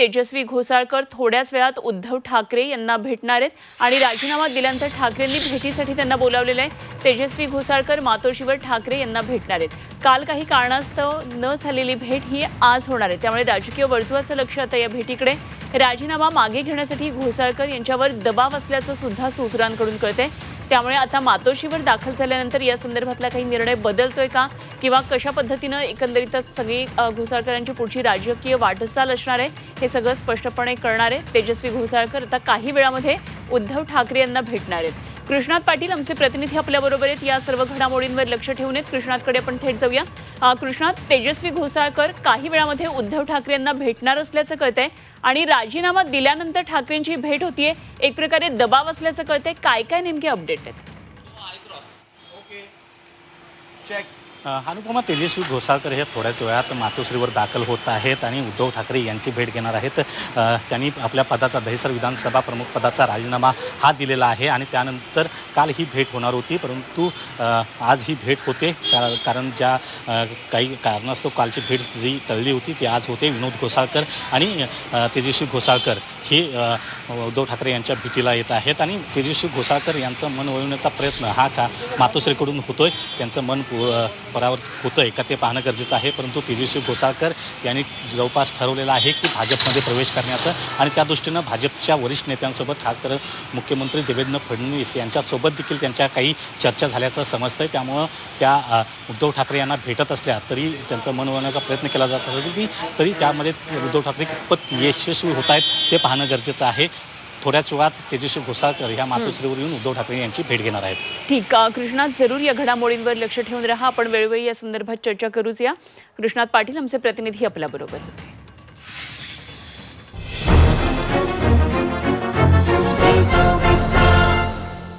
तेजस्वी घोसाळकर थोड्याच वेळात उद्धव ठाकरे यांना भेटणार आहेत. आणि राजीनामा दिल्यानंतर ठाकरेंनी भेटीसाठी त्यांना बोलावलेलं आहे. तेजस्वी घोसाळकर मातोश्रीवर ठाकरे यांना भेटणार आहेत. काल काही कारणास्तव न झालेली भेट ही आज होणार आहे. त्यामुळे राजकीय वर्तुळाचं लक्ष आता या भेटीकडे राजीनामा मागे घेण्यासाठी घोसाळकर यांच्यावर दबाव असल्याचं सुद्धा सूत्रांकडून कळतंय. त्यामुळे आता मातोशीवर दाखल झाल्यानंतर या संदर्भातला काही निर्णय बदलतोय का? किंवा कशा पद्धतीनं एकंदरीतच सगळी घोसाळकरांची पुढची राजकीय वाटचाल असणार आहे? हे सगळं स्पष्टपणे कळणार आहे. तेजस्वी घोसाळकर आता काही वेळामध्ये उद्धव ठाकरे यांना भेटणार आहेत. कृष्णात पाटील आमचे प्रतिनिधी आपल्याबरोबर आहेत. या सर्व घडामोडींवर लक्ष ठेवून आहेत कृष्णातकडे आपण थेट जाऊया. कृष्णात तेजस्वी घोसाळकर काही वेळामध्ये उद्धव ठाकरे यांना भेटणार असल्याचं कळतंय आणि राजीनामा दिल्यानंतर ठाकरेंची भेट होतीये. एक प्रकारे दबाव असल्याचं कळतंय. काय काय नेमके अपडेट आहेत? अनुपमा तेजस्वी घोसाळकर हे थोड्याच वेळात मातोश्रीवर दाखल होत आहेत आणि उद्धव ठाकरे यांची भेट घेणार आहेत. त्यांनी आपल्या पदाचा दहिसर विधानसभा प्रमुख पदाचा राजीनामा हा दिलेला आहे आणि त्यानंतर काल ही भेट होणार होती. परंतु आज ही भेट होते. का- कारण ज्या काही कारणास्तव कालची भेट जी टळली होती ती आज होते. विनोद घोसाळकर आणि तेजस्वी घोसाळकर हे उद्धव ठाकरे यांच्या भेटीला येत आहेत. आणि तेजस्वी घोसाळकर यांचं मन वळवण्याचा प्रयत्न हा का मातोश्रीकडून होतोय. त्यांचं मन परावर्त होतं आहे का ते पाहणं गरजेचं आहे. परंतु तेजस्वी घोसाळकर यांनी जवळपास ठरवलेलं आहे की भाजपमध्ये प्रवेश करण्याचं आणि त्या दृष्टीनं भाजपच्या वरिष्ठ नेत्यांसोबत खास करून मुख्यमंत्री देवेंद्र फडणवीस यांच्यासोबत देखील त्यांच्या काही चर्चा झाल्याचं समजतं आहे त्यामुळं त्या उद्धव ठाकरे यांना भेटत असल्या तरी त्यांचं मन वळवण्याचा प्रयत्न केला जात असेल की तरी त्यामध्ये उद्धव ठाकरे कितपत यशस्वी होत आहेत ते पाहणं गरजेचं आहे. थोड्याच वेळात तेजस्वी घोसाळकर ह्या मातोश्रीवर येऊन उद्धव ठाकरे यांची भेट घेणार आहेत. ठीक कृष्णात जरूर या घडामोडींवर लक्ष ठेवून राहा. आपण वेळोवेळी या संदर्भात चर्चा करूच या. कृष्णात पाटील आमचे प्रतिनिधी आपल्याबरोबर. होते